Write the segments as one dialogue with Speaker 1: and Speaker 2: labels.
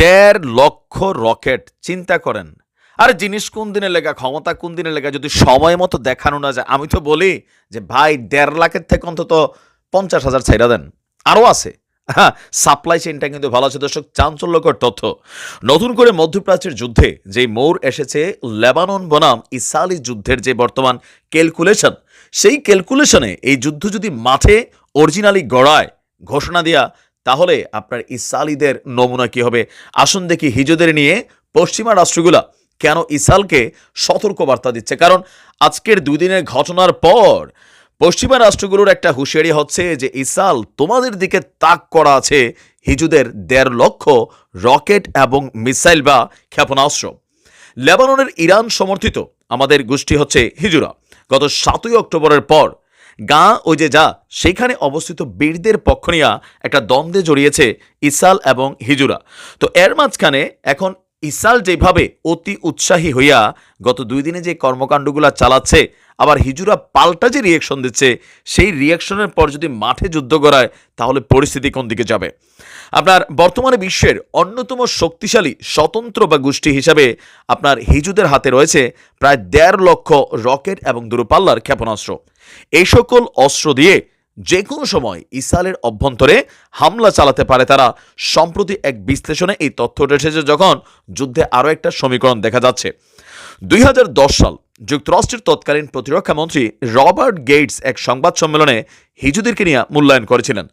Speaker 1: দেড় লক্ষ রকেট চিন্তা করেন। আরে জিনিস কোন দিনে লেগা ক্ষমতা কোন দিনে লেগা যদি সময় মতো দেখানো না যায়, আমি তো বলি যে ভাই, দেড় লাখের থেকে অন্তত পঞ্চাশ হাজার ছাইরা দেন। আরও আছে। হ্যাঁ সাপ্লাই চেনটা কিন্তু ভালো আছে। দর্শক, চাঞ্চল্যকর তথ্য। নতুন করে মধ্যপ্রাচ্যের যুদ্ধে যে মোড় এসেছে, লেবানন বনাম ইসালি যুদ্ধের যে বর্তমান ক্যালকুলেশন সেই ক্যালকুলেশনে এই যুদ্ধ যদি মাঠে অরিজিনালি গড়ায়, ঘোষণা দেয়া তাহলে আপনার ইসালিদের নমুনা কি হবে? আসুন দেখি হিজোদের নিয়ে পশ্চিমা রাষ্ট্রগুলা কেন ইসালকে সতর্কবার্তা দিচ্ছে? কারণ আজকের দুই দিনের ঘটনার পর পশ্চিমা রাষ্ট্রগুলোর একটা হুঁশিয়ারি হচ্ছে যে ইসাল তোমাদের দিকে তাক করা আছে হিজুদের দেড় লক্ষ রকেট এবং মিসাইল বা ক্ষেপণাস্ত্র। লেবাননের ইরান সমর্থিত আমাদের গোষ্ঠী হচ্ছে হিজুরা। গত সাতই অক্টোবরের পর গাঁ ও যে যা, সেখানে অবস্থিত বীরদের পক্ষ নিয়ে একটা দ্বন্দ্বে জড়িয়েছে ইসাল এবং হিজুরা। তো এর মাঝখানে এখন ইসাল যেভাবে অতি উৎসাহী হইয়া গত দুই দিনে যে কর্মকাণ্ডগুলো চালাচ্ছে, আবার হিজুরা পাল্টা যে রিয়েকশন দিচ্ছে, সেই রিয়েকশনের পর যদি মাঠে যুদ্ধ করায় তাহলে পরিস্থিতি কোন দিকে যাবে? আপনার বর্তমানে বিশ্বের অন্যতম শক্তিশালী স্বতন্ত্র বা গোষ্ঠী হিসাবে আপনার হিজুদের হাতে রয়েছে প্রায় দেড় লক্ষ রকেট এবং দূরপাল্লার ক্ষেপণাস্ত্র। এই সকল অস্ত্র দিয়ে যে কোনো সময় ইসরায়েলের অভ্যন্তরে হামলা চালাতে পারে তারা। সম্প্রতি এক বিশ্লেষণে এই তথ্যটা এসেছে যখন যুদ্ধে আরও একটা সমীকরণ দেখা যাচ্ছে। দুই হাজার দশ সাল যুক্তরাষ্ট্রের তৎকালীন প্রতিরক্ষা মন্ত্রী রবার্ট গেটস এক সংবাদ সম্মেলনে হিজুদেরকে নিয়ে মূল্যায়ন করেছিলেন।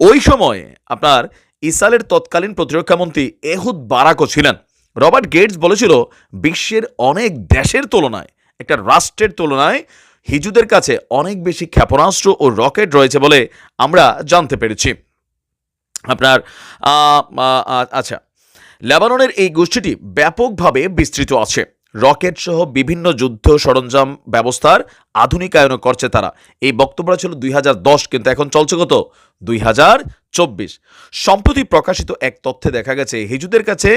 Speaker 1: ওই সময়ে আপনার ইসরায়েলের তৎকালীন প্রতিরক্ষা মন্ত্রী এহুদ বারাকও ছিলেন। রবার্ট গেটস বলেছিল, বিশ্বের অনেক দেশের তুলনায়, একটা রাষ্ট্রের তুলনায় হিজুদের কাছে অনেক বেশি ক্ষেপণাস্ত্র ও রকেট রয়েছে বলে আমরা জানতে পেরেছি। আপনার আচ্ছা। লেবাননের এই গোষ্ঠীটি ব্যাপকভাবে বিস্তৃত আছে। রকেট সহ বিভিন্ন যুদ্ধ সরঞ্জাম ব্যবস্থার আধুনিকায়ন করছে তারা। এই বক্তব্যটা ছিল দুই হাজার দশ, কিন্তু এখন চলছে কত? দুই সম্প্রতি প্রকাশিত এক তথ্যে দেখা গেছে, হিজুদের কাছে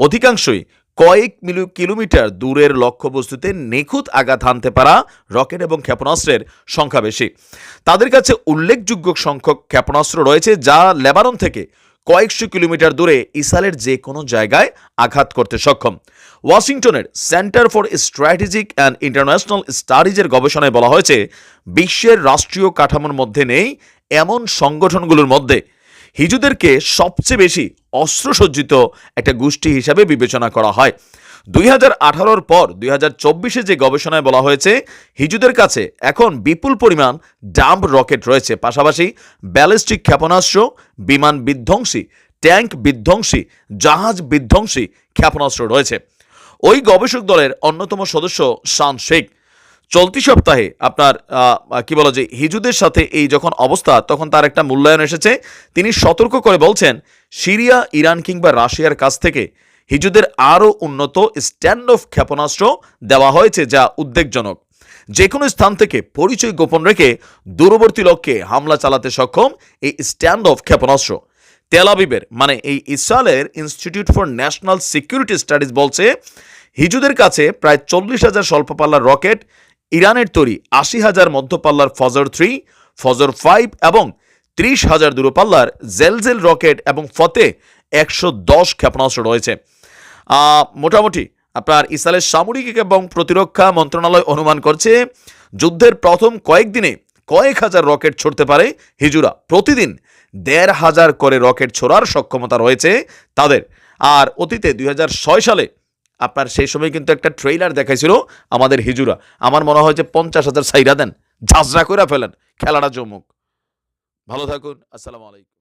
Speaker 1: অধিকাংশই কয়েক কিলোমিটার দূরের লক্ষ্যবস্তুতে নিখুঁত আঘাত হানতে পারা রকেট এবং ক্ষেপণাস্ত্রের সংখ্যা বেশি। তাদের কাছে উল্লেখযোগ্য সংখ্যক ক্ষেপণাস্ত্র রয়েছে যা লেবানন থেকে কয়েকশো কিলোমিটার দূরে ইসরায়েলের যে কোনো জায়গায় আঘাত করতে সক্ষম। ওয়াশিংটনের Center for Strategic and International স্টাডিজের গবেষণায় বলা হয়েছে, বিশ্বের রাষ্ট্রীয় কাঠামোর মধ্যে নেই এমন সংগঠনগুলোর মধ্যে হিজুদেরকে সবচেয়ে বেশি অস্ত্রসজ্জিত একটা গোষ্ঠী হিসাবে বিবেচনা করা হয়। দুই হাজার আঠারোর পর দুই হাজার চব্বিশে যে গবেষণায় বলা হয়েছে, হিজুদের কাছে এখন বিপুল পরিমাণ ডাম্প রকেট রয়েছে। পাশাপাশি ব্যালিস্টিক ক্ষেপণাস্ত্র, বিমান বিধ্বংসী, ট্যাঙ্ক বিধ্বংসী, জাহাজ বিধ্বংসী ক্ষেপণাস্ত্র রয়েছে। ওই গবেষক দলের অন্যতম সদস্য শান শেখ চলতি সপ্তাহে আপনার কি বলা যে, হিজুদের সাথে এই যখন অবস্থা, তখন তার একটা মূল্যায়ন এসেছে। তিনি সতর্ক করে বলছেন, সিরিয়া, ইরান কিংবা রাশিয়ার কাছ থেকে হিজুদের আরও উন্নত স্ট্যান্ড অফ ক্ষেপণাস্ত্র দেওয়া হয়েছে, যা উদ্বেগজনক। যে কোনো স্থান থেকে পরিচয় গোপন রেখে দূরবর্তী লক্ষ্যে হামলা চালাতে সক্ষম এই স্ট্যান্ড অফ ক্ষেপণাস্ত্র। তেলাবিবের মানে এই ইসরায়েলের Institute for National Security Studies বলছে, হিজুদের কাছে প্রায় চল্লিশ হাজার স্বল্পপাল্লার রকেট ইরানের তৈরি আশি হাজার মধ্যপাল্লার ফজর থ্রি, ফজর ফাইভ এবং ত্রিশ হাজার দূরপাল্লার জেলজেল রকেট এবং ফতে একশো দশ ক্ষেপণাস্ত্র রয়েছে। মোটামুটি আপনার ইসরায়েলের সামরিক এবং প্রতিরক্ষা মন্ত্রণালয় অনুমান করছে, যুদ্ধের প্রথম কয়েকদিনে কয়েক হাজার রকেট ছড়তে পারে হিজুরা। প্রতিদিন দেড় হাজার করে রকেট ছোড়ার সক্ষমতা রয়েছে তাদের। আর অতীতে দুই হাজার ছয় সালে আপনার সেই সময় কিন্তু একটা ট্রেইলার দেখাইছিল আমাদের হিজুরা। আমার মনে হয় যে পঞ্চাশ হাজার সাইরা দেন। ঝাঁঝরা করে ফেলেন। খেলাটা জমুক। ভালো থাকুন। আসসালামু আলাইকুম।